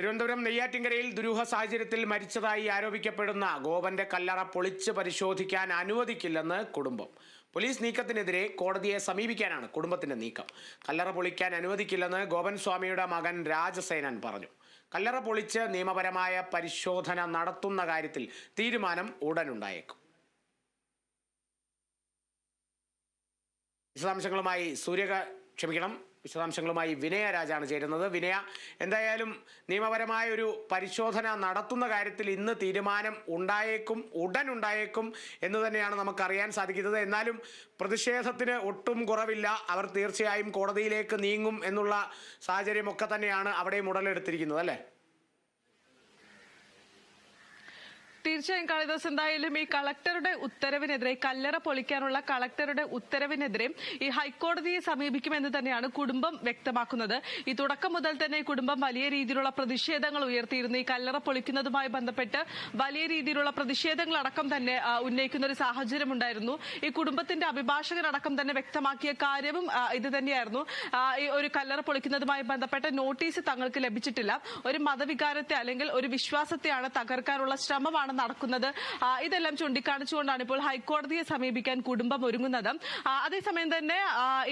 തിരുവനന്തപുരം നെയ്യാറ്റിങ്കരയിൽ ദുരൂഹ സാഹചര്യത്തിൽ മരിച്ചതായി ആരോപിക്കപ്പെടുന്ന ഗോപന്റെ കല്ലറ പൊളിച്ച് പരിശോധിക്കാൻ അനുവദിക്കില്ലെന്ന് കുടുംബം. പോലീസ് നീക്കത്തിനെതിരെ കോടതിയെ സമീപിക്കാനാണ് കുടുംബത്തിന്റെ നീക്കം. കല്ലറ പൊളിക്കാൻ അനുവദിക്കില്ലെന്ന് ഗോപൻ സ്വാമിയുടെ മകൻ രാജസേനൻ പറഞ്ഞു. കല്ലറ പൊളിച്ച് നിയമപരമായ പരിശോധന നടത്തുന്ന കാര്യത്തിൽ തീരുമാനം ഉടനുണ്ടായേക്കും. വിശദാംശങ്ങളുമായി സൂര്യ ക്ഷമിക്കണം. വിശദാംശങ്ങളുമായി വിനയ രാജാണ് ചേരുന്നത്. വിനയ എന്തായാലും നിയമപരമായ ഒരു പരിശോധന നടത്തുന്ന കാര്യത്തിൽ ഇന്ന് തീരുമാനം ഉണ്ടായേക്കും ഉടൻ ഉണ്ടായേക്കും എന്ന് തന്നെയാണ് നമുക്കറിയാൻ സാധിക്കുന്നത്. എന്നാലും പ്രതിഷേധത്തിന് ഒട്ടും കുറവില്ല. അവർ തീർച്ചയായും കോടതിയിലേക്ക് നീങ്ങും എന്നുള്ള സാഹചര്യമൊക്കെ തന്നെയാണ് അവിടെയും ഉടലെടുത്തിരിക്കുന്നത് അല്ലേ? തീർച്ചയായും കാളിദാസ് എന്തായാലും ഈ കളക്ടറുടെ ഉത്തരവിനെതിരെ കല്ലറ പൊളിക്കാനുള്ള കളക്ടറുടെ ഉത്തരവിനെതിരെ ഈ ഹൈക്കോടതിയെ സമീപിക്കുമെന്ന് തന്നെയാണ് കുടുംബം വ്യക്തമാക്കുന്നത്. ഈ തുടക്കം മുതൽ തന്നെ കുടുംബം വലിയ രീതിയിലുള്ള പ്രതിഷേധങ്ങൾ ഉയർത്തിയിരുന്നു. ഈ കല്ലറ പൊളിക്കുന്നതുമായി ബന്ധപ്പെട്ട് വലിയ രീതിയിലുള്ള പ്രതിഷേധങ്ങൾ അടക്കം തന്നെ ഉന്നയിക്കുന്ന ഒരു സാഹചര്യം ഉണ്ടായിരുന്നു ഈ കുടുംബത്തിന്റെ അഭിഭാഷകരടക്കം തന്നെ വ്യക്തമാക്കിയ കാര്യവും ഇത് തന്നെയായിരുന്നു. ഒരു കല്ലറ പൊളിക്കുന്നതുമായി ബന്ധപ്പെട്ട നോട്ടീസ് തങ്ങൾക്ക് ലഭിച്ചിട്ടില്ല. ഒരു മതവികാരത്തെ അല്ലെങ്കിൽ ഒരു വിശ്വാസത്തെയാണ് തകർക്കാനുള്ള ശ്രമമാണ് നടക്കുന്നത്. ഇതെല്ലാം ചൂണ്ടിക്കാണിച്ചുകൊണ്ടാണ് ഇപ്പോൾ ഹൈക്കോടതിയെ സമീപിക്കാൻ കുടുംബം ഒരുങ്ങുന്നത്. അതേസമയം തന്നെ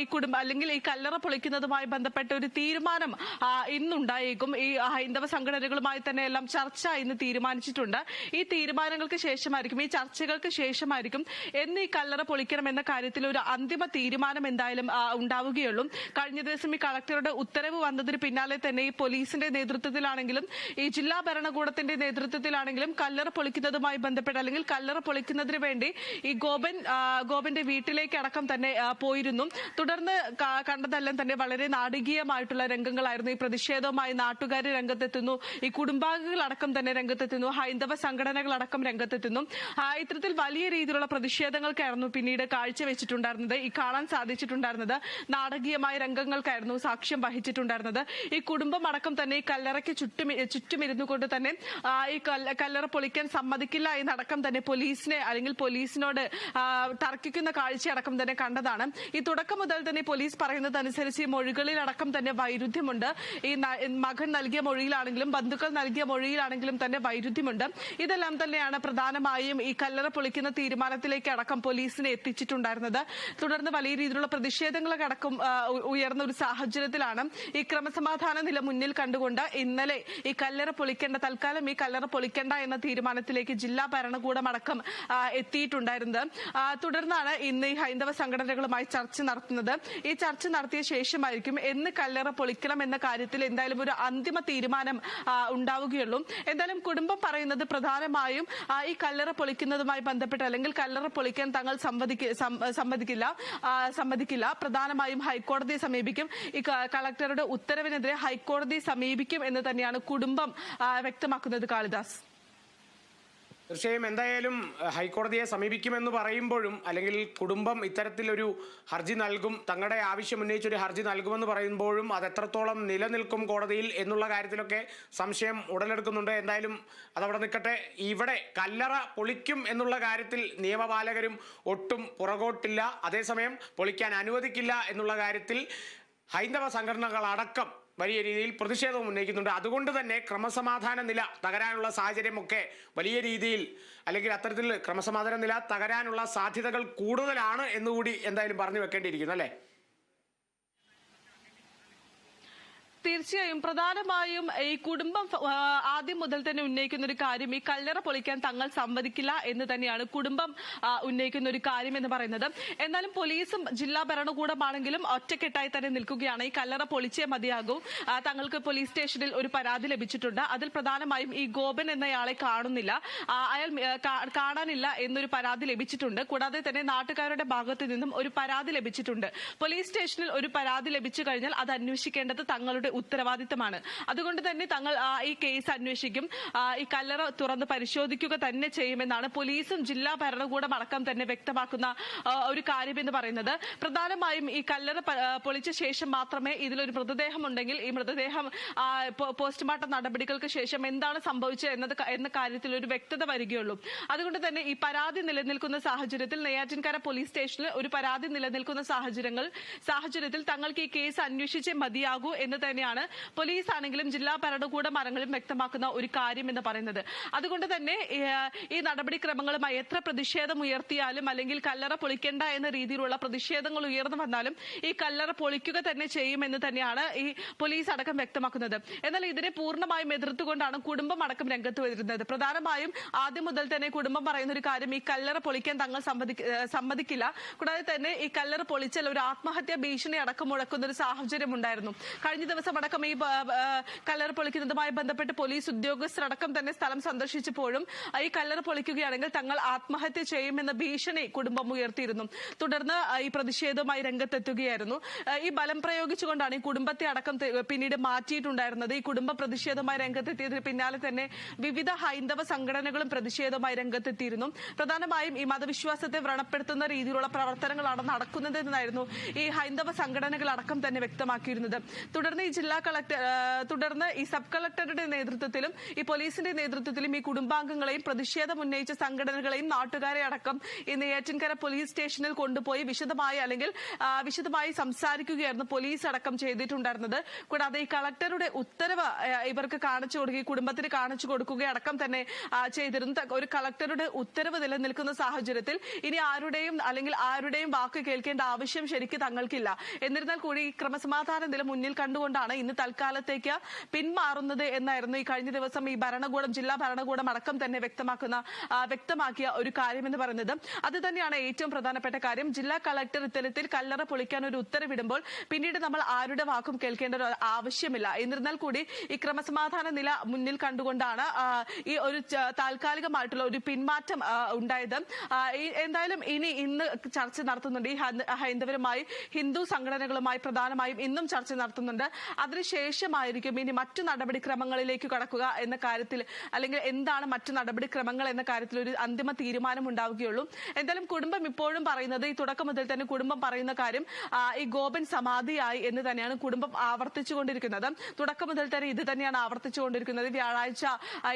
ഈ കുടുംബം അല്ലെങ്കിൽ ഈ കല്ലറ പൊളിക്കുന്നതുമായി ബന്ധപ്പെട്ട ഒരു തീരുമാനം ഇന്നുണ്ടായേക്കും. ഈ ഹൈന്ദവ സംഘടനകളുമായി തന്നെ എല്ലാം ചർച്ച ഇന്ന് തീരുമാനിച്ചിട്ടുണ്ട്. ഈ തീരുമാനങ്ങൾക്ക് ശേഷമായിരിക്കും ഈ ചർച്ചകൾക്ക് ശേഷമായിരിക്കും എന്ന് ഈ കല്ലറ പൊളിക്കണം എന്ന കാര്യത്തിൽ ഒരു അന്തിമ തീരുമാനം എന്തായാലും ഉണ്ടാവുകയുള്ളൂ. കഴിഞ്ഞ ദിവസം ഈ കളക്ടറുടെ ഉത്തരവ് വന്നതിന് പിന്നാലെ തന്നെ ഈ പോലീസിന്റെ നേതൃത്വത്തിലാണെങ്കിലും ഈ ജില്ലാ ഭരണകൂടത്തിന്റെ നേതൃത്വത്തിലാണെങ്കിലും കല്ലറ പൊളിക്കുന്നതുമായി ബന്ധപ്പെട്ട് അല്ലെങ്കിൽ കല്ലറ പൊളിക്കുന്നതിന് വേണ്ടി ഈ ഗോപൻ ഗോപന്റെ വീട്ടിലേക്ക് അടക്കം തന്നെ പോയിരുന്നു. തുടർന്ന് കണ്ടതെല്ലാം തന്നെ വളരെ നാടകീയമായിട്ടുള്ള രംഗങ്ങളായിരുന്നു. ഈ പ്രതിഷേധവുമായി നാട്ടുകാർ രംഗത്തെത്തുന്നു. ഈ കുടുംബാംഗങ്ങളടക്കം തന്നെ രംഗത്തെത്തുന്നു. ഹൈന്ദവ സംഘടനകളടക്കം രംഗത്തെത്തുന്നു. ഇത്തരത്തിൽ വലിയ രീതിയിലുള്ള പ്രതിഷേധങ്ങൾക്കായിരുന്നു പിന്നീട് കാഴ്ചവെച്ചിട്ടുണ്ടായിരുന്നത്. ഈ കാണാൻ സാധിച്ചിട്ടുണ്ടായിരുന്നത് നാടകീയമായ രംഗങ്ങൾക്കായിരുന്നു സാക്ഷ്യം വഹിച്ചിട്ടുണ്ടായിരുന്നത്. ഈ കുടുംബമടക്കം തന്നെ ഈ കല്ലറയ്ക്ക് ചുറ്റും ചുറ്റുമിരുന്നു കൊണ്ട് തന്നെ ഈ കല്ലറ പൊളിക്കാൻ സമ്മതിക്കില്ല എന്നടക്കം തന്നെ പോലീസിനെ അല്ലെങ്കിൽ പോലീസിനോട് തർക്കിക്കുന്ന കാഴ്ചയടക്കം തന്നെ കണ്ടതാണ്. ഈ തുടക്കം മുതൽ തന്നെ പോലീസ് പറയുന്നത് അനുസരിച്ച് ഈ മൊഴികളിലടക്കം തന്നെ വൈരുദ്ധ്യമുണ്ട്. ഈ മകൻ നൽകിയ മൊഴിയിലാണെങ്കിലും ബന്ധുക്കൾ നൽകിയ മൊഴിയിലാണെങ്കിലും തന്നെ വൈരുദ്ധ്യമുണ്ട്. ഇതെല്ലാം തന്നെയാണ് പ്രധാനമായും ഈ കല്ലറ പൊളിക്കുന്ന തീരുമാനത്തിലേക്ക് അടക്കം പോലീസിനെ എത്തിച്ചിട്ടുണ്ടായിരുന്നത്. തുടർന്ന് വലിയ രീതിയിലുള്ള പ്രതിഷേധങ്ങളൊക്കെ അടക്കം ഉയർന്ന ഒരു സാഹചര്യത്തിലാണ് ഈ ക്രമസമാധാന നില മുന്നിൽ കണ്ടുകൊണ്ട് ഇന്നലെ ഈ കല്ലറ പൊളിക്കേണ്ട തൽക്കാലം ഈ കല്ലറ പൊളിക്കേണ്ട എന്ന തീരുമാനത്തിലേക്ക് ജില്ലാ ഭരണകൂടം അടക്കം എത്തിയിട്ടുണ്ടായിരുന്നത്. തുടർന്നാണ് ഇന്ന് ഈ ഹൈന്ദവ സംഘടനകളുമായി ചർച്ച നടത്തുന്നത്. ഈ ചർച്ച നടത്തിയ ശേഷമായിരിക്കും എന്ന് കല്ലറ പൊളിക്കണം എന്ന കാര്യത്തിൽ എന്തായാലും ഒരു അന്തിമ തീരുമാനം ഉണ്ടാവുകയുള്ളൂ. എന്തായാലും കുടുംബം പറയുന്നത് പ്രധാനമായും ഈ കല്ലറ പൊളിക്കുന്നതുമായി ബന്ധപ്പെട്ട് അല്ലെങ്കിൽ കല്ലറ പൊളിക്കാൻ തങ്ങൾ സമ്മതിക്ക സമ്മതിക്കില്ല സമ്മതിക്കില്ല. പ്രധാനമായും ഹൈക്കോടതിയെ സമീപിക്കും. ഈ കളക്ടറുടെ ഉത്തരവിനെതിരെ ഹൈക്കോടതിയെ സമീപിക്കും എന്ന് തന്നെയാണ് കുടുംബം വ്യക്തമാക്കുന്നത് കാളിദാസ്. തീർച്ചയായും എന്തായാലും ഹൈക്കോടതിയെ സമീപിക്കുമെന്ന് പറയുമ്പോഴും അല്ലെങ്കിൽ കുടുംബം ഇത്തരത്തിലൊരു ഹർജി നൽകും തങ്ങളുടെ ആവശ്യം ഉന്നയിച്ചൊരു ഹർജി നൽകുമെന്ന് പറയുമ്പോഴും അത് എത്രത്തോളം നിലനിൽക്കും കോടതിയിൽ എന്നുള്ള കാര്യത്തിലൊക്കെ സംശയം ഉടലെടുക്കുന്നുണ്ട്. എന്തായാലും അതവിടെ നിൽക്കട്ടെ. ഇവിടെ കല്ലറ പൊളിക്കും എന്നുള്ള കാര്യത്തിൽ നിയമപാലകരും ഒട്ടും പുറകോട്ടില്ല. അതേസമയം പൊളിക്കാൻ അനുവദിക്കില്ല എന്നുള്ള കാര്യത്തിൽ ഹൈന്ദവ സംഘടനകളടക്കം വലിയ രീതിയിൽ പ്രതിഷേധവും ഉന്നയിക്കുന്നുണ്ട്. അതുകൊണ്ട് തന്നെ ക്രമസമാധാന നില തകരാനുള്ള സാഹചര്യമൊക്കെ വലിയ രീതിയിൽ അല്ലെങ്കിൽ അത്തരത്തിൽ ക്രമസമാധാന നില തകരാനുള്ള സാധ്യതകൾ കൂടുതലാണ് എന്നുകൂടി എന്തായാലും പറഞ്ഞു വെക്കേണ്ടിയിരിക്കുന്നു അല്ലേ? തീർച്ചയായും. പ്രധാനമായും ഈ കുടുംബം ആദ്യം മുതൽ തന്നെ ഉന്നയിക്കുന്ന ഒരു കാര്യം ഈ കല്ലറ പൊളിക്കാൻ തങ്ങൾ സമ്മതിക്കില്ല എന്ന് തന്നെയാണ് കുടുംബം ഉന്നയിക്കുന്ന ഒരു കാര്യം എന്ന് പറയുന്നത്. എന്നാലും പോലീസും ജില്ലാ ഭരണകൂടമാണെങ്കിലും ഒറ്റക്കെട്ടായി തന്നെ നിൽക്കുകയാണ്. ഈ കല്ലറ പൊളിച്ചേ മതിയാകും. തങ്ങൾക്ക് പോലീസ് സ്റ്റേഷനിൽ ഒരു പരാതി ലഭിച്ചിട്ടുണ്ട്. അതിൽ പ്രധാനമായും ഈ ഗോപൻ എന്നയാളെ കാണുന്നില്ല. അയാൾ കാണാനില്ല എന്നൊരു പരാതി ലഭിച്ചിട്ടുണ്ട്. കൂടാതെ തന്നെ നാട്ടുകാരുടെ ഭാഗത്ത് നിന്നും ഒരു പരാതി ലഭിച്ചിട്ടുണ്ട്. പോലീസ് സ്റ്റേഷനിൽ ഒരു പരാതി ലഭിച്ചു കഴിഞ്ഞാൽ അത് അന്വേഷിക്കേണ്ടത് തങ്ങളുടെ ഉത്തരവാദിത്തമാണ്. അതുകൊണ്ട് തന്നെ തങ്ങൾ ഈ കേസ് അന്വേഷിക്കും. ഈ കല്ലറ തുറന്ന് പരിശോധിക്കുക തന്നെ ചെയ്യുമെന്നാണ് പോലീസും ജില്ലാ ഭരണകൂടം അടക്കം തന്നെ വ്യക്തമാക്കുന്ന ഒരു കാര്യം എന്ന് പറയുന്നത്. പ്രധാനമായും ഈ കല്ലറ പൊളിച്ച ശേഷം മാത്രമേ ഇതിലൊരു മൃതദേഹം ഉണ്ടെങ്കിൽ ഈ മൃതദേഹം പോസ്റ്റ്മോർട്ടം നടപടികൾക്ക് ശേഷം എന്താണ് സംഭവിച്ചത് എന്നത് എന്ന കാര്യത്തിൽ ഒരു വ്യക്തത വരികയുള്ളൂ. അതുകൊണ്ട് തന്നെ ഈ പരാതി നിലനിൽക്കുന്ന സാഹചര്യത്തിൽ നെയ്യാറ്റിൻകര പോലീസ് സ്റ്റേഷനിൽ ഒരു പരാതി നിലനിൽക്കുന്ന സാഹചര്യങ്ങൾ സാഹചര്യത്തിൽ തങ്ങൾക്ക് ഈ കേസ് അന്വേഷിച്ചേ മതിയാകൂ എന്ന് തന്നെയാണ് തന്നെയാണ് പോലീസ് ആണെങ്കിലും ജില്ലാ ഭരണകൂടം ആണെങ്കിലും വ്യക്തമാക്കുന്ന ഒരു കാര്യം എന്ന് പറയുന്നത്. അതുകൊണ്ട് തന്നെ ഈ നടപടിക്രമങ്ങളുമായി എത്ര പ്രതിഷേധം ഉയർത്തിയാലും അല്ലെങ്കിൽ കല്ലറ പൊളിക്കേണ്ട എന്ന രീതിയിലുള്ള പ്രതിഷേധങ്ങൾ ഉയർന്നു വന്നാലും ഈ കല്ലറ പൊളിക്കുക തന്നെ ചെയ്യുമെന്ന് തന്നെയാണ് ഈ പോലീസ് അടക്കം വ്യക്തമാക്കുന്നത്. എന്നാൽ ഇതിനെ പൂർണമായും എതിർത്തുകൊണ്ടാണ് കുടുംബം അടക്കം രംഗത്ത് വരുന്നത്. പ്രധാനമായും ആദ്യം മുതൽ തന്നെ കുടുംബം പറയുന്ന ഒരു കാര്യം ഈ കല്ലറ പൊളിക്കാൻ തങ്ങൾ സമ്മതിക്കില്ല. കൂടാതെ തന്നെ ഈ കല്ലറ പൊളിച്ചാൽ ഒരു ആത്മഹത്യാ ഭീഷണി അടക്കം മുഴക്കുന്ന ഒരു സാഹചര്യം ഉണ്ടായിരുന്നു കഴിഞ്ഞ ദിവസം അടക്കം ഈ കല്ലറ പൊളിക്കുന്നതുമായി ബന്ധപ്പെട്ട് പോലീസ് ഉദ്യോഗസ്ഥരടക്കം തന്നെ സ്ഥലം സന്ദർശിച്ചപ്പോഴും ഈ കല്ലറ പൊളിക്കുകയാണെങ്കിൽ തങ്ങൾ ആത്മഹത്യ ചെയ്യുമെന്ന ഭീഷണി കുടുംബം ഉയർത്തിയിരുന്നു. തുടർന്ന് ഈ പ്രതിഷേധവുമായി രംഗത്തെത്തുകയായിരുന്നു. ഈ ബലം പ്രയോഗിച്ചുകൊണ്ടാണ് ഈ കുടുംബത്തെ അടക്കം പിന്നീട് മാറ്റിയിട്ടുണ്ടായിരുന്നത്. ഈ കുടുംബ പ്രതിഷേധവുമായി രംഗത്തെത്തിയതിന് പിന്നാലെ തന്നെ വിവിധ ഹൈന്ദവ സംഘടനകളും പ്രതിഷേധവുമായി രംഗത്തെത്തിയിരുന്നു. പ്രധാനമായും ഈ മതവിശ്വാസത്തെ വ്രണപ്പെടുത്തുന്ന രീതിയിലുള്ള പ്രവർത്തനങ്ങളാണ് നടക്കുന്നത് എന്നായിരുന്നു ഈ ഹൈന്ദവ സംഘടനകൾ അടക്കം തന്നെ വ്യക്തമാക്കിയിരുന്നത്. തുടർന്ന് ഈ ജില്ലാ കളക്ടർ തുടർന്ന് ഈ സബ് കളക്ടറുടെ നേതൃത്വത്തിലും ഈ പോലീസിന്റെ നേതൃത്വത്തിലും ഈ കുടുംബാംഗങ്ങളെയും പ്രതിഷേധം ഉന്നയിച്ച സംഘടനകളെയും നാട്ടുകാരെ അടക്കം ഈ നെയ്യാറ്റിൻകര പോലീസ് സ്റ്റേഷനിൽ കൊണ്ടുപോയി വിശദമായി അല്ലെങ്കിൽ വിശദമായി സംസാരിക്കുകയായിരുന്നു പോലീസ് അടക്കം ചെയ്തിട്ടുണ്ടായിരുന്നത്. കൂടാതെ ഈ കളക്ടറുടെ ഉത്തരവ് ഇവർക്ക് കാണിച്ചു കൊടുക്കുക കുടുംബത്തിന് കാണിച്ചു കൊടുക്കുകയടക്കം തന്നെ ചെയ്തിരുന്നു. ഒരു കളക്ടറുടെ ഉത്തരവ് നിലനിൽക്കുന്ന സാഹചര്യത്തിൽ ഇനി ആരുടെയും അല്ലെങ്കിൽ ആരുടെയും വാക്ക് കേൾക്കേണ്ട ആവശ്യം ശരിക്കും തങ്ങൾക്കില്ല. എന്നിരുന്നാൽ കൂടി ക്രമസമാധാന നില മുന്നിൽ കണ്ടുകൊണ്ടാണ് ഇന്ന് തൽക്കാലത്തേക്ക് പിന്മാറുന്നത് എന്നായിരുന്നു ഈ കഴിഞ്ഞ ദിവസം ഈ ഭരണകൂടം ജില്ലാ ഭരണകൂടം അടക്കം തന്നെ വ്യക്തമാക്കുന്ന വ്യക്തമാക്കിയ ഒരു കാര്യമെന്ന് പറയുന്നത്. അത് തന്നെയാണ് ഏറ്റവും പ്രധാനപ്പെട്ട കാര്യം. ജില്ലാ കളക്ടർ ഇത്തരത്തിൽ കല്ലറ പൊളിക്കാൻ ഒരു ഉത്തരവിടുമ്പോൾ പിന്നീട് നമ്മൾ ആരുടെ വാക്കും കേൾക്കേണ്ട ഒരു ആവശ്യമില്ല. എന്നിരുന്നാൽ കൂടി ഈ ക്രമസമാധാന നില മുന്നിൽ കണ്ടുകൊണ്ടാണ് ഈ ഒരു താൽക്കാലികമായിട്ടുള്ള ഒരു പിന്മാറ്റം ഉണ്ടായത്. എന്തായാലും ഇനി ഇന്ന് ചർച്ച നടത്തുന്നുണ്ട്. ഈ ഹൈന്ദ- ഹൈന്ദവരുമായി ഹിന്ദു സംഘടനകളുമായി പ്രധാനമായും ഇന്നും ചർച്ച നടത്തുന്നുണ്ട്. അതിനുശേഷമായിരിക്കും ഇനി മറ്റു നടപടിക്രമങ്ങളിലേക്ക് കടക്കുക എന്ന കാര്യത്തിൽ അല്ലെങ്കിൽ എന്താണ് മറ്റു നടപടിക്രമങ്ങൾ എന്ന കാര്യത്തിൽ ഒരു അന്തിമ തീരുമാനം ഉണ്ടാവുകയുള്ളൂ എന്തായാലും കുടുംബം ഇപ്പോഴും പറയുന്നത് ഈ തുടക്കം മുതൽ തന്നെ കുടുംബം പറയുന്ന കാര്യം ഈ ഗോപൻ സമാധിയായി എന്ന് തന്നെയാണ് കുടുംബം ആവർത്തിച്ചുകൊണ്ടിരിക്കുന്നത്. തുടക്കം മുതൽ തന്നെ ഇത് തന്നെയാണ് ആവർത്തിച്ചുകൊണ്ടിരിക്കുന്നത്. വ്യാഴാഴ്ച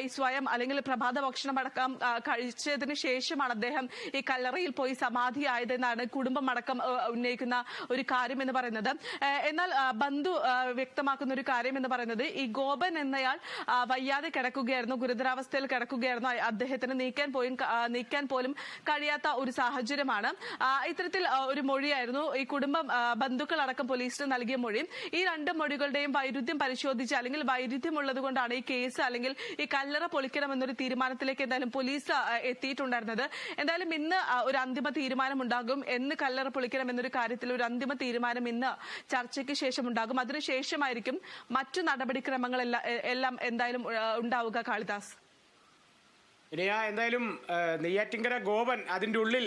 ഈ സ്വയം അല്ലെങ്കിൽ പ്രഭാത ഭക്ഷണം അടക്കം കഴിച്ചതിന് ശേഷമാണ് അദ്ദേഹം ഈ കല്ലറയിൽ പോയി സമാധിയായതെന്നാണ് കുടുംബം അടക്കം ഉന്നയിക്കുന്ന ഒരു കാര്യം എന്ന് പറയുന്നത്. എന്നാൽ ബന്ധു വ്യക്തമാക്കുന്ന ഒരു കാര്യം എന്ന് പറയുന്നത് ഈ ഗോപൻ എന്നയാൾ വയ്യാതെ കിടക്കുകയായിരുന്നു ഗുരുതരാവസ്ഥയിൽ കിടക്കുകയായിരുന്നു. അദ്ദേഹത്തിന് നീക്കാൻ പോയും നീക്കാൻ പോലും കഴിയാത്ത ഒരു സാഹചര്യമാണ്. ഇത്തരത്തിൽ ഒരു മൊഴിയായിരുന്നു. ഈ കുടുംബം ബന്ധുക്കളടക്കം പോലീസിന് നൽകിയ മൊഴി. ഈ രണ്ട് മൊഴികളുടെയും വൈരുദ്ധ്യം പരിശോധിച്ച് അല്ലെങ്കിൽ വൈരുദ്ധ്യമുള്ളത് കൊണ്ടാണ് ഈ കേസ് അല്ലെങ്കിൽ ഈ കല്ലറ പൊളിക്കണം എന്നൊരു തീരുമാനത്തിലേക്ക് എന്തായാലും പോലീസ് എത്തിയിട്ടുണ്ടായിരുന്നത്. എന്തായാലും ഇന്ന് ഒരു അന്തിമ തീരുമാനം ഉണ്ടാകും എന്ന് കല്ലറ പൊളിക്കണം എന്നൊരു കാര്യത്തിൽ ഒരു അന്തിമ തീരുമാനം ഇന്ന് ചർച്ചയ്ക്ക് ശേഷം ഉണ്ടാകും അതിനുശേഷമായിരിക്കും മറ്റു നടപടിക്രമങ്ങളെല്ലാം എല്ലാം എന്തായാലും ഉണ്ടാവുക കാളിദാസ്. ഇനിയാ എന്തായാലും നെയ്യാറ്റിങ്കര ഗോപൻ അതിന്റെ ഉള്ളിൽ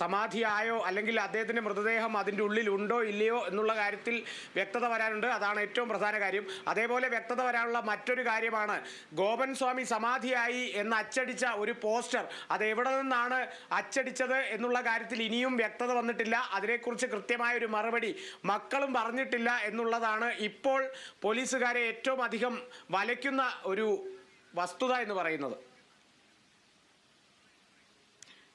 സമാധിയായോ അല്ലെങ്കിൽ അദ്ദേഹത്തിന്റെ മൃതദേഹം അതിന്റെ ഉള്ളിൽ ഉണ്ടോ ഇല്ലയോ എന്നുള്ള കാര്യത്തിൽ വ്യക്തത വരാനുണ്ട്. അതാണ് ഏറ്റവും പ്രധാന കാര്യം. അതേപോലെ വ്യക്തത വരാനുള്ള മറ്റൊരു കാര്യമാണ് ഗോപൻ സ്വാമി സമാധിയായി എന്ന് അച്ചടിച്ച ഒരു പോസ്റ്റർ. അത് എവിടെ നിന്നാണ് അച്ചടിച്ചത് എന്നുള്ള കാര്യത്തിൽ ഇനിയും വ്യക്തത വന്നിട്ടില്ല. അതിനെക്കുറിച്ച് കൃത്യമായ ഒരു മറുപടി മക്കളും പറഞ്ഞിട്ടില്ല എന്നുള്ളതാണ് ഇപ്പോൾ പോലീസുകാരെ ഏറ്റവും അധികം വലയ്ക്കുന്ന ഒരു വസ്തുത എന്ന് പറയുന്നത്.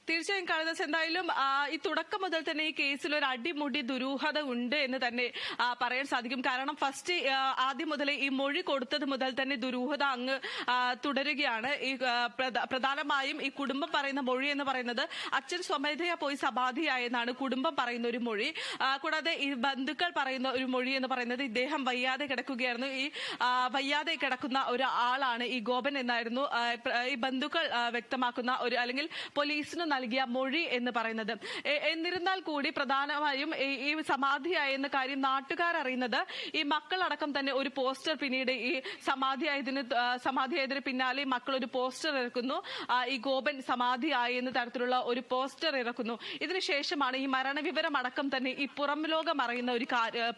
തീർച്ചയായും കാളിദാസ് എന്തായാലും ഈ തുടക്കം മുതൽ തന്നെ ഈ കേസിൽ ഒരു അടിമുടി ദുരൂഹത ഉണ്ട് എന്ന് തന്നെ പറയാൻ സാധിക്കും. കാരണം ഫസ്റ്റ് ആദ്യം മുതലേ ഈ മൊഴി കൊടുത്തത് മുതൽ തന്നെ ദുരൂഹത അങ്ങ് തുടരുകയാണ്. ഈ പ്രധാനമായും ഈ കുടുംബം പറയുന്ന മൊഴി എന്ന് പറയുന്നത് അച്ഛൻ സ്വമേധയാ പോയി സമാധിയായെന്നാണ് കുടുംബം പറയുന്ന ഒരു മൊഴി. കൂടാതെ ഈ ബന്ധുക്കൾ പറയുന്ന ഒരു മൊഴി എന്ന് പറയുന്നത് ഇദ്ദേഹം വയ്യാതെ കിടക്കുകയായിരുന്നു. ഈ വയ്യാതെ കിടക്കുന്ന ഒരു ആളാണ് ഈ ഗോപൻ എന്നായിരുന്നു. ഈ ബന്ധുക്കൾ വ്യക്തമാക്കുന്ന ഒരു അല്ലെങ്കിൽ പോലീസിന് നൽകിയ മൊഴി എന്ന് പറയുന്നത്. എന്നിരുന്നാൽ കൂടി പ്രധാനമായും ഈ- സമാധിയായ എന്ന കാര്യം നാട്ടുകാർ അറിയുന്നത് ഈ മക്കളടക്കം തന്നെ ഒരു പോസ്റ്റർ പിന്നീട് ഈ സമാധിയായതിന് സമാധിയായതിന് പിന്നാലെ മക്കൾ ഒരു പോസ്റ്റർ ഇറക്കുന്നു. ഈ ഗോപൻ സമാധിയായി എന്ന തരത്തിലുള്ള ഒരു പോസ്റ്റർ ഇറക്കുന്നു. ഇതിനുശേഷമാണ് ഈ മരണവിവരം അടക്കം തന്നെ ഈ പുറം ലോകം അറിയുന്ന ഒരു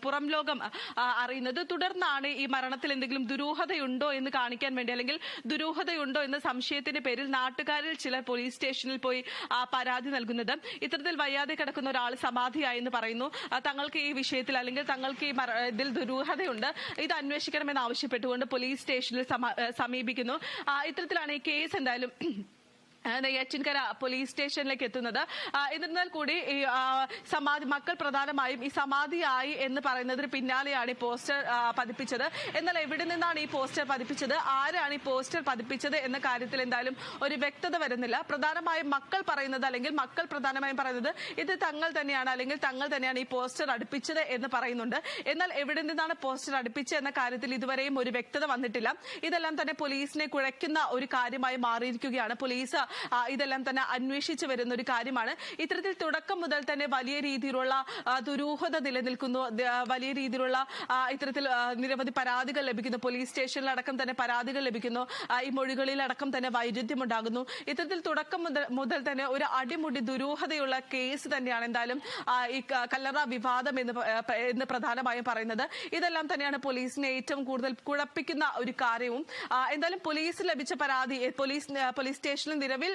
പുറം ലോകം അറിയുന്നത്. തുടർന്നാണ് ഈ മരണത്തിൽ എന്തെങ്കിലും ദുരൂഹതയുണ്ടോ എന്ന് കാണിക്കാൻ വേണ്ടി അല്ലെങ്കിൽ ദുരൂഹതയുണ്ടോ എന്ന സംശയത്തിന്റെ പേരിൽ നാട്ടുകാരിൽ ചിലർ പോലീസ് സ്റ്റേഷനിൽ പോയി പരാതി നൽകുന്നത്. ഇത്തരത്തിൽ വയ്യാതെ കിടക്കുന്ന ഒരാൾ സമാധിയായി എന്ന് പറയുന്നു തങ്ങൾക്ക് ഈ വിഷയത്തിൽ അല്ലെങ്കിൽ തങ്ങൾക്ക് ഈ ഇതിൽ ദുരൂഹതയുണ്ട്. ഇത് അന്വേഷിക്കണമെന്ന് ആവശ്യപ്പെട്ടുകൊണ്ട് പോലീസ് സ്റ്റേഷനിൽ സമ- സമീപിക്കുന്നു. ഇത്തരത്തിലാണ് ഈ കേസ് എന്തായാലും ആ, നെയ്യാറ്റിൻകര പോലീസ് സ്റ്റേഷനിലേക്ക് എത്തുന്നത്. എന്നിരുന്നാൽ കൂടി ഈ സമാധി മക്കൾ പ്രധാനമായും ഈ സമാധിയായി എന്ന് പറയുന്നതിന് പിന്നാലെയാണ് ഈ പോസ്റ്റർ പതിപ്പിച്ചത്. എന്നാൽ എവിടെ നിന്നാണ് ഈ പോസ്റ്റർ പതിപ്പിച്ചത്? ആരാണ് ഈ പോസ്റ്റർ പതിപ്പിച്ചത് എന്ന കാര്യത്തിൽ എന്തായാലും ഒരു വ്യക്തത വരുന്നില്ല. പ്രധാനമായും മക്കൾ പറയുന്നത് അല്ലെങ്കിൽ മക്കൾ പ്രധാനമായും പറയുന്നത് ഇത് തങ്ങൾ തന്നെയാണ് അല്ലെങ്കിൽ തങ്ങൾ തന്നെയാണ് ഈ പോസ്റ്റർ അടുപ്പിച്ചത് എന്ന് പറയുന്നുണ്ട്. എന്നാൽ എവിടെ നിന്നാണ് പോസ്റ്റർ അടുപ്പിച്ചത് എന്ന കാര്യത്തിൽ ഇതുവരെയും ഒരു വ്യക്തത വന്നിട്ടില്ല. ഇതെല്ലാം തന്നെ പോലീസിനെ കുഴയ്ക്കുന്ന ഒരു കാര്യമായി മാറിയിരിക്കുകയാണ്. പോലീസ് ഇതെല്ലാം തന്നെ അന്വേഷിച്ചു വരുന്ന ഒരു കാര്യമാണ്. ഇത്തരത്തിൽ തുടക്കം മുതൽ തന്നെ വലിയ രീതിയിലുള്ള ദുരൂഹത നിലനിൽക്കുന്നു. വലിയ രീതിയിലുള്ള ഇത്തരത്തിൽ നിരവധി പരാതികൾ ലഭിക്കുന്നു. പോലീസ് സ്റ്റേഷനിലടക്കം തന്നെ പരാതികൾ ലഭിക്കുന്നു. ഈ മൊഴികളിലടക്കം തന്നെ വൈരുദ്ധ്യമുണ്ടാകുന്നു. ഇത്തരത്തിൽ തുടക്കം മുതൽ തന്നെ ഒരു അടിമുടി ദുരൂഹതയുള്ള കേസ് തന്നെയാണ് എന്തായാലും ഈ കല്ലറ വിവാദം എന്ന് എന്ന് പ്രധാനമായും പറയുന്നത്. ഇതെല്ലാം തന്നെയാണ് പോലീസിനെ ഏറ്റവും കൂടുതൽ കുഴപ്പിക്കുന്ന ഒരു കാര്യവും. എന്തായാലും പോലീസ് ലഭിച്ച പരാതി പോലീസ് പോലീസ് സ്റ്റേഷനിൽ നിലവിൽ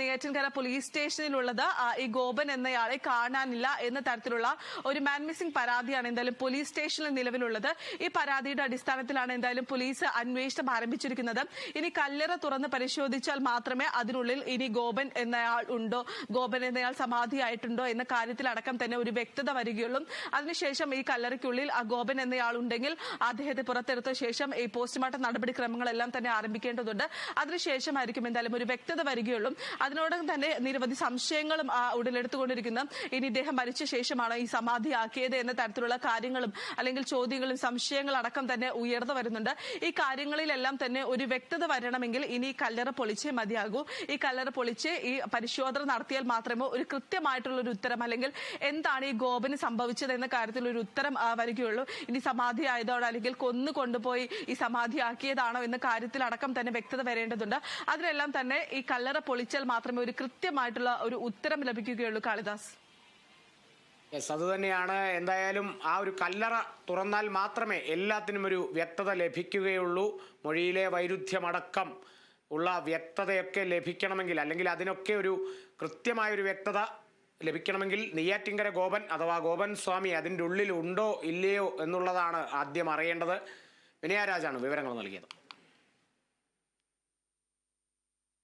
നെയ്യാറ്റിൻകര പോലീസ് സ്റ്റേഷനിലുള്ളത് ഈ ഗോപൻ എന്നയാളെ കാണാനില്ല എന്ന തരത്തിലുള്ള ഒരു മാൻ മിസ്സിംഗ് പരാതിയാണ് എന്തായാലും പോലീസ് സ്റ്റേഷനിൽ നിലവിലുള്ളത്. ഈ പരാതിയുടെ അടിസ്ഥാനത്തിലാണ് എന്തായാലും പോലീസ് അന്വേഷണം ആരംഭിച്ചിരിക്കുന്നത്. ഇനി കല്ലറ തുറന്ന് പരിശോധിച്ചാൽ മാത്രമേ അതിനുള്ളിൽ ഇനി ഗോപൻ എന്നയാൾ ഉണ്ടോ ഗോപൻ എന്നയാൾ സമാധിയായിട്ടുണ്ടോ എന്ന കാര്യത്തിലടക്കം തന്നെ ഒരു വ്യക്തത വരികയുള്ളൂ. അതിനുശേഷം ഈ കല്ലറയ്ക്കുള്ളിൽ ആ ഗോപൻ എന്നയാൾ ഉണ്ടെങ്കിൽ അദ്ദേഹത്തെ പുറത്തെടുത്ത ശേഷം ഈ പോസ്റ്റ്മോർട്ടം നടപടിക്രമങ്ങളെല്ലാം തന്നെ ആരംഭിക്കേണ്ടതുണ്ട്. അതിനുശേഷമായിരിക്കും എന്തായാലും ഒരു വ്യക്തത വരികയുള്ളൂ അതിനോടൊപ്പം തന്നെ നിരവധി സംശയങ്ങളും ഉടലെടുത്തുകൊണ്ടിരിക്കുന്ന. ഇനി ഇദ്ദേഹം മരിച്ച ശേഷമാണ് ഈ സമാധി ആക്കിയത് എന്ന തരത്തിലുള്ള കാര്യങ്ങളും അല്ലെങ്കിൽ ചോദ്യങ്ങളും സംശയങ്ങളടക്കം തന്നെ ഉയർന്നു വരുന്നുണ്ട്. ഈ കാര്യങ്ങളിലെല്ലാം തന്നെ ഒരു വ്യക്തത വരണമെങ്കിൽ ഇനി കല്ലറ പൊളിച്ചേ മതിയാകൂ. ഈ കല്ലറ പൊളിച്ച് ഈ പരിശോധന നടത്തിയാൽ മാത്രമേ ഒരു കൃത്യമായിട്ടുള്ള ഒരു ഉത്തരം അല്ലെങ്കിൽ എന്താണ് ഈ ഗോപന് സംഭവിച്ചത് എന്ന കാര്യത്തിൽ ഒരു ഉത്തരം വരികയുള്ളൂ. ഇനി സമാധി ആയതോടെ അല്ലെങ്കിൽ കൊന്നു കൊണ്ടുപോയി ഈ സമാധി ആക്കിയതാണോ എന്ന കാര്യത്തിൽ അടക്കം തന്നെ വ്യക്തത വരേണ്ടതുണ്ട്. അതിനെല്ലാം തന്നെ ഈ കല്ലറ പൊളിച്ചാൽ മാത്രമേ ഒരു കൃത്യമായിട്ടുള്ള ഒരു ഉത്തരം ലഭിക്കുകയുള്ളൂ കാളിദാസ്. യെസ് അത് തന്നെയാണ്. എന്തായാലും ആ ഒരു കല്ലറ തുറന്നാൽ മാത്രമേ എല്ലാത്തിനും ഒരു വ്യക്തത ലഭിക്കുകയുള്ളൂ. മൊഴിയിലെ വൈരുദ്ധ്യമടക്കം ഉള്ള വ്യക്തതയൊക്കെ ലഭിക്കണമെങ്കിൽ അല്ലെങ്കിൽ അതിനൊക്കെ ഒരു കൃത്യമായൊരു വ്യക്തത ലഭിക്കണമെങ്കിൽ നെയ്യാറ്റിങ്കര ഗോപൻ അഥവാ ഗോപൻ സ്വാമി അതിന്റെ ഉള്ളിൽ ഉണ്ടോ ഇല്ലയോ എന്നുള്ളതാണ് ആദ്യം അറിയേണ്ടത്. വിനയരാജാണ് വിവരങ്ങൾ നൽകിയത്.